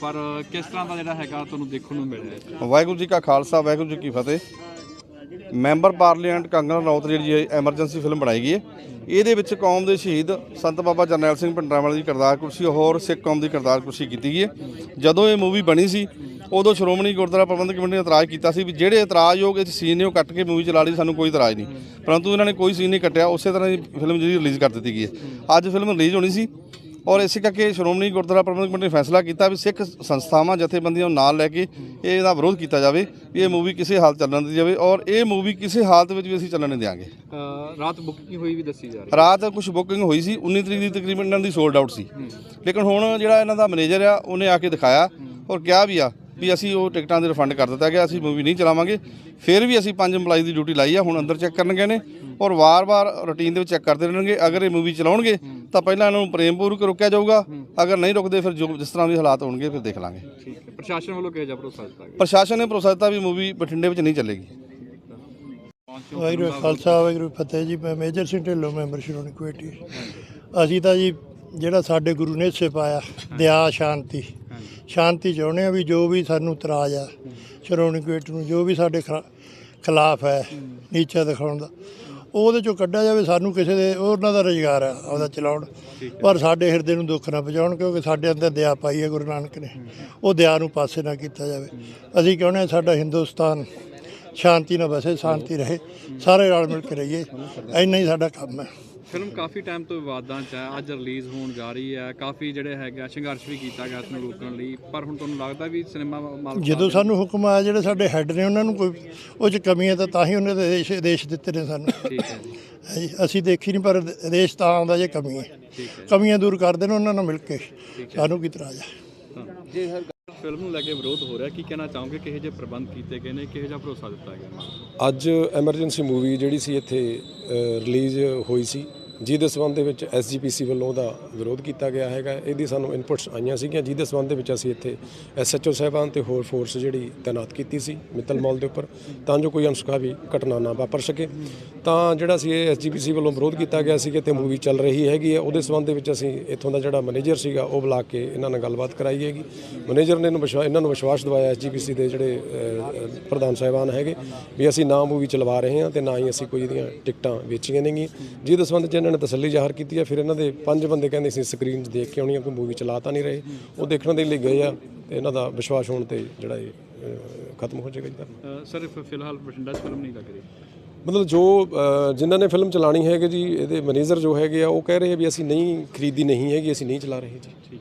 ਪਰ ਕਿਸ ਤਰ੍ਹਾਂ ਦਾ ਜਿਹੜਾ ਹੈਗਾ ਤੁਹਾਨੂੰ ਦੇਖਣ ਨੂੰ ਮਿਲ ਰਿਹਾ ਹੈ ਵਾਹਿਗੁਰੂ ਜੀ ਕਾ ਖਾਲਸਾ, ਵਾਹਿਗੁਰੂ ਜੀ ਕੀ ਫਤਿਹ। ਮੈਂਬਰ ਪਾਰਲੀਮੈਂਟ ਕੰਗਨਾ ਰਣੌਤ ਜਿਹੜੀ ਹੈ ਐਮਰਜੈਂਸੀ ਫਿਲਮ ਬਣਾਈ ਗਈ ਹੈ। ਇਹਦੇ ਵਿੱਚ ਕੌਮ ਦੇ ਸ਼ਹੀਦ ਸੰਤ ਬਾਬਾ ਜਰਨੈਲ ਸਿੰਘ ਭਿੰਡਰਾਂਵਾਲੇ ਦੀ ਕਿਰਦਾਰ ਕੁਰਸੀ, ਹੋਰ ਸਿੱਖ ਕੌਮ ਦੀ ਕਿਰਦਾਰ ਕੁਰਸੀ ਕੀਤੀ ਗਈ ਹੈ। ਜਦੋਂ ਇਹ ਮੂਵੀ ਬਣੀ ਸੀ, ਉਦੋਂ ਸ਼੍ਰੋਮਣੀ ਗੁਰਦੁਆਰਾ ਪ੍ਰਬੰਧਕ ਕਮੇਟੀ ਨੇ ਇਤਰਾਜ਼ ਕੀਤਾ ਸੀ ਵੀ ਜਿਹੜੇ ਇਤਰਾਜ਼ਯੋਗ ਇਸ ਸੀਨ ਨੇ ਉਹ ਕੱਟ ਕੇ ਮੂਵੀ ਚਲਾ ਲਈ, ਸਾਨੂੰ ਕੋਈ ਇਤਰਾਜ਼ ਨਹੀਂ। ਪਰੰਤੂ ਇਹਨਾਂ ਨੇ ਕੋਈ ਸੀਨ ਨਹੀਂ ਕੱਟਿਆ, ਉਸੇ ਤਰ੍ਹਾਂ ਦੀ ਫਿਲਮ ਜਿਹੜੀ ਰਿਲੀਜ਼ ਕਰ ਦਿੱਤੀ ਗਈ ਹੈ। ਅੱਜ ਫਿਲਮ ਰਿਲੀਜ਼ ਹੋਣੀ ਸੀ। ਔਰ ਇਸੇ ਕਰਕੇ ਸ਼੍ਰੋਮਣੀ ਗੁਰਦੁਆਰਾ ਪ੍ਰਬੰਧਕ ਕਮੇਟੀ ਨੇ ਫੈਸਲਾ ਕੀਤਾ ਵੀ ਸਿੱਖ ਸੰਸਥਾਵਾਂ ਜਥੇਬੰਦੀਆਂ ਨੂੰ ਨਾਲ ਲੈ ਕੇ ਇਹ ਇਹਦਾ ਵਿਰੋਧ ਕੀਤਾ ਜਾਵੇ ਵੀ ਇਹ ਮੂਵੀ ਕਿਸੇ ਹਾਲਤ ਚੱਲਣ ਦੀ ਜਾਵੇ ਔਰ ਇਹ ਮੂਵੀ ਕਿਸੇ ਹਾਲਤ ਵਿੱਚ ਵੀ ਅਸੀਂ ਚੱਲਣ ਨਹੀਂ ਦਿਆਂਗੇ। ਰਾਤ ਬੁਕਿੰਗ ਹੋਈ ਵੀ ਦੱਸੀ ਜਾ ਰਹੀ ਰਾਤ ਕੁਝ ਬੁਕਿੰਗ ਹੋਈ ਸੀ 19 ਤਰੀਕ ਦੀ ਤਕਰੀਬਨ ਇਹਨਾਂ ਦੀ ਸੋਲਡ ਆਊਟ ਸੀ। ਲੇਕਿਨ ਹੁਣ ਜਿਹੜਾ ਇਹਨਾਂ ਦਾ ਮੈਨੇਜਰ ਆ ਉਹਨੇ ਆ ਕੇ ਦਿਖਾਇਆ ਔਰ ਕਿਹਾ ਵੀ ਆ ਵੀ ਅਸੀਂ ਉਹ ਟਿਕਟਾਂ ਦੇ ਰਿਫੰਡ ਕਰ ਦਿੱਤਾ ਗਿਆ ਅਸੀਂ ਮੂਵੀ ਨਹੀਂ ਚਲਾਵਾਂਗੇ। ਫਿਰ ਵੀ ਅਸੀਂ ਪੰਜ EMPLOYEE ਦੀ ਡਿਊਟੀ ਲਾਈ ਆ ਹੁਣ ਅੰਦਰ ਚੈੱਕ ਕਰਨਗੇ ਨੇ ਔਰ ਵਾਰ-ਵਾਰ ਰੁਟੀਨ ਦੇ ਵਿੱਚ ਚੈੱਕ ਕਰਦੇ ਰਹਿਣਗੇ। ਅਗਰ ਇਹ ਮੂਵੀ ਚਲਾਉਣਗੇ ਤਾਂ ਪਹਿਲਾਂ ਇਹਨਾਂ ਨੂੰ ਪ੍ਰੇਮਪੂਰਵਕ ਰੋਕਿਆ ਜਾਊਗਾ। ਅਗਰ ਨਹੀਂ ਰੁਕਦੇ ਫਿਰ ਜੋ ਜਿਸ ਤਰ੍ਹਾਂ ਵੀ ਹਾਲਾਤ ਹੋਣਗੇ ਫਿਰ ਦੇਖ ਲਾਂਗੇ। ਪ੍ਰਸ਼ਾਸਨ ਵੱਲੋਂ ਕਿਹੋ ਜਿਹਾ ਭਰੋਸਾ ਦਿੱਤਾ ਪ੍ਰਸ਼ਾਸਨ ਨੇ ਭਰੋਸਾ ਦਿੱਤਾ ਵੀ ਮੂਵੀ ਬਠਿੰਡੇ ਵਿੱਚ ਨਹੀਂ ਚੱਲੇਗੀ। ਵਾਹਿਗੁਰੂ ਜੀ ਖਾਲਸਾ ਵਾਹਿਗੁਰੂ ਜੀ ਫਤਿਹ ਜੀ। ਮੈਂ ਮੇਜਰ ਸਿੰਘ ਢਿੱਲੋਂ ਮੈਂਬਰ ਸ਼੍ਰੋਮਣੀ ਕਮੇਟੀ। ਅਸੀਂ ਤਾਂ ਜੀ ਜਿਹੜਾ ਸਾਡੇ ਗੁਰੂ ਨੇ ਹਿੱਸੇ ਪਾਇਆ ਦਇਆ ਸ਼ਾਂਤੀ। ਸ਼ਾਂਤੀ ਚਾਹੁੰਦੇ ਆ ਵੀ ਜੋ ਵੀ ਸਾਨੂੰ ਇਤਰਾਜ਼ ਆ ਸ਼੍ਰੋਮਣੀ ਕਮੇਟੀ ਨੂੰ ਜੋ ਵੀ ਸਾਡੇ ਖਿਲਾ- ਖਿਲਾਫ ਹੈ ਨੀਚਾ ਦਿਖਾਉਣ ਦਾ ਉਹਦੇ ਚੋਂ ਕੱਢਿਆ ਜਾਵੇ ਸਾਨੂੰ ਕਿਸੇ ਦੇ ਉਹਨਾਂ ਦਾ ਰੁਜ਼ਗਾਰ ਆ ਆਪਦਾ ਚਲਾਉਣ। ਪਰ ਸਾਡੇ ਹਿਰਦੇ ਨੂੰ ਦੁੱਖ ਨਾ ਪਹੁੰਚਾਉਣ ਕਿਉਂਕਿ ਸਾਡੇ ਅੰਦਰ ਦਇਆ ਪਾਈ ਹੈ ਗੁਰੂ ਨਾਨਕ ਨੇ। ਉਹ ਦਇਆ ਨੂੰ ਪਾਸੇ ਨਾ ਕੀਤਾ ਜਾਵੇ। ਅਸੀਂ ਚਾਹੁੰਦੇ ਹਾਂ ਸਾਡਾ ਹਿੰਦੁਸਤਾਨ ਸ਼ਾਂਤੀ ਨਾਲ ਵਸੇ ਸ਼ਾਂਤੀ ਰਹੇ ਸਾਰੇ ਰਲ ਮਿਲ ਕੇ ਰਹੀਏ। ਇੰਨਾ ਹੀ ਸਾਡਾ ਕੰਮ ਹੈ। ਫਿਲਮ ਕਾਫੀ ਟਾਈਮ ਤੋਂ ਵਿਵਾਦਾਂ 'ਚ ਹੈ। ਅੱਜ ਰਿਲੀਜ਼ ਹੋਣ ਜਾ ਰਹੀ ਹੈ। ਕਾਫੀ ਜਿਹੜੇ ਹੈਗਾ ਸੰਘਰਸ਼ ਵੀ ਕੀਤਾ ਗਿਆ ਇਸ ਨੂੰ ਰੋਕਣ ਲਈ। ਪਰ ਹੁਣ ਤੁਹਾਨੂੰ ਲੱਗਦਾ ਵੀ ਸਿਨੇਮਾ ਮਾਲਕ ਜਦੋਂ ਸਾਨੂੰ ਹੁਕਮ ਆਇਆ ਜਿਹੜੇ ਸਾਡੇ ਹੈੱਡ ਨੇ ਉਹਨਾਂ ਨੂੰ ਕੋਈ ਉਹ ਚ ਕਮੀਆਂ ਤਾਂ ਤਾਂ ਹੀ ਉਹਨੇ ਤਾਂ ਦੇਸ਼ ਦੇਸ਼ ਦਿੱਤੇ ਨੇ ਸਾਨੂੰ। ਠੀਕ ਹੈ ਜੀ। ਜੀ ਅਸੀਂ ਦੇਖੀ ਨਹੀਂ ਪਰ ਦੇਸ਼ ਤਾਂ ਆਉਂਦਾ ਜੇ ਕਮੀ ਹੈ। ਕਮੀਆਂ ਦੂਰ ਕਰਦੇ ਨੇ ਉਹਨਾਂ ਨਾਲ ਮਿਲ ਕੇ। ਸਾਨੂੰ ਕੀ ਤਰ੍ਹਾਂ ਹੈ? ਜੀ ਹਰ ਫਿਲਮ ਨੂੰ ਲੈ ਕੇ ਵਿਰੋਧ ਹੋ ਰਿਹਾ ਕੀ ਕਹਿਣਾ ਚਾਹੋਗੇ? ਕਿਹੋ ਜਿਹੇ ਪ੍ਰਬੰਧ ਕੀਤੇ ਗਏ ਨੇ? ਕਿਹੋ ਜਿਹਾ ਭਰੋਸਾ ਦਿੱਤਾ ਗਿਆ? ਅੱਜ ਐਮਰਜੈਂਸੀ ਮੂਵੀ ਜਿਹੜੀ ਸੀ ਇੱਥੇ ਰਿਲੀਜ਼ ਹੋਈ ਸੀ। ਜਿਹਦੇ ਸਬੰਧ ਦੇ ਵਿੱਚ ਐਸਜੀਪੀਸੀ ਵੱਲੋਂ ਉਹਦਾ ਵਿਰੋਧ ਕੀਤਾ ਗਿਆ ਹੈਗਾ। ਇਹਦੀ ਸਾਨੂੰ ਇਨਪੁਟਸ ਆਈਆਂ ਸੀਗੀਆਂ, ਜਿਹਦੇ ਸਬੰਧ ਦੇ ਵਿੱਚ ਅਸੀਂ ਇੱਥੇ ਐਸਐਚਓ ਸਾਹਿਬਾਨ ਤੇ ਹੋਰ ਫੋਰਸ ਜਿਹੜੀ ਤਾਇਨਾਤ ਕੀਤੀ ਸੀ ਮਿੱਤਲ ਮਾਲ ਦੇ ਉੱਪਰ, ਤਾਂ ਜੋ ਕੋਈ ਅਨਸੁਖਾਵੀ ਘਟਨਾ ਨਾ ਵਾਪਰ ਸਕੇ। ਤਾਂ ਜਿਹੜਾ ਸੀ ਇਹ ਐਸਜੀਪੀਸੀ ਵੱਲੋਂ ਵਿਰੋਧ ਕੀਤਾ ਗਿਆ ਸੀ ਕਿ ਇੱਥੇ ਮੂਵੀ ਚੱਲ ਰਹੀ ਹੈਗੀ ਹੈ, ਉਹਦੇ ਸਬੰਧ ਦੇ ਵਿੱਚ ਅਸੀਂ ਇੱਥੋਂ ਦਾ ਜਿਹੜਾ ਮੈਨੇਜਰ ਸੀਗਾ, ਉਹ ਬੁਲਾ ਕੇ ਇਹਨਾਂ ਨਾਲ ਗੱਲਬਾਤ ਕਰਾਈ ਹੈਗੀ। ਮੈਨੇਜਰ ਨੇ ਇਹਨੂੰ ਵਿਸ਼ਵਾ, ਇਹਨਾਂ ਨੂੰ ਵਿਸ਼ਵਾਸ ਦਿਵਾਇਆ ਐਸਜੀਪੀਸੀ ਦੇ ਜਿਹੜੇ ਪ੍ਰਧਾਨ ਸਾਹਿਬਾਨ ਹੈਗੇ, ਵੀ ਅਸੀਂ ਨਾ ਮੂਵੀ ਚਲਵਾ ਰਹੇ ਹਾਂ ਤੇ ਨਾ ਹੀ ਅਸੀਂ ਕੋਈ ਇਹਦੀਆਂ ਟਿਕਟਾਂ ਵੇਚੀਆਂ ਨੇਗੀਆਂ। ਜਿਹਦੇ ਸੰਬੰਧ 'ਚ ਇਹਨਾਂ ਨੇ ਤਸੱਲੀ ਜ਼ਾਹਰ ਕੀਤੀ ਹੈ ਫਿਰ ਇਹਨਾਂ ਦੇ ਪੰਜ ਬੰਦੇ ਕਹਿੰਦੇ ਸੀ ਸਕਰੀਨ 'ਚ ਦੇਖ ਕੇ ਆਉਣੀ ਆ ਕੋਈ ਮੂਵੀ ਚਲਾ ਤਾਂ ਨਹੀਂ ਰਹੇ। ਉਹ ਦੇਖਣ ਦੇ ਲਈ ਗਏ ਆ ਤੇ ਇਹਨਾਂ ਦਾ ਵਿਸ਼ਵਾਸ ਹੋਣ ਤੇ ਜਿਹੜਾ ਇਹ ਖਤਮ ਹੋ ਜਾਏਗਾ ਜੀ ਸਰ ਫਿਲਹਾਲ ਬਠਿੰਡਾ 'ਚ ਫਿਲਮ ਨਹੀਂ ਲੱਗ ਰਹੀ। ਮਤਲਬ ਜੋ ਜਿਨ੍ਹਾਂ ਨੇ ਫਿਲਮ ਚਲਾਣੀ ਹੈਗੀ ਜੀ ਇਹਦੇ ਮੈਨੇਜਰ ਜੋ ਹੈਗੇ ਆ ਉਹ ਕਹਿ ਰਹੇ ਆ ਵੀ ਅਸੀਂ ਨਹੀਂ ਖਰੀਦੀ ਨਹੀਂ ਹੈਗੀ ਅਸੀਂ ਨਹੀਂ ਚਲਾ ਰਹੇ ਜੀ।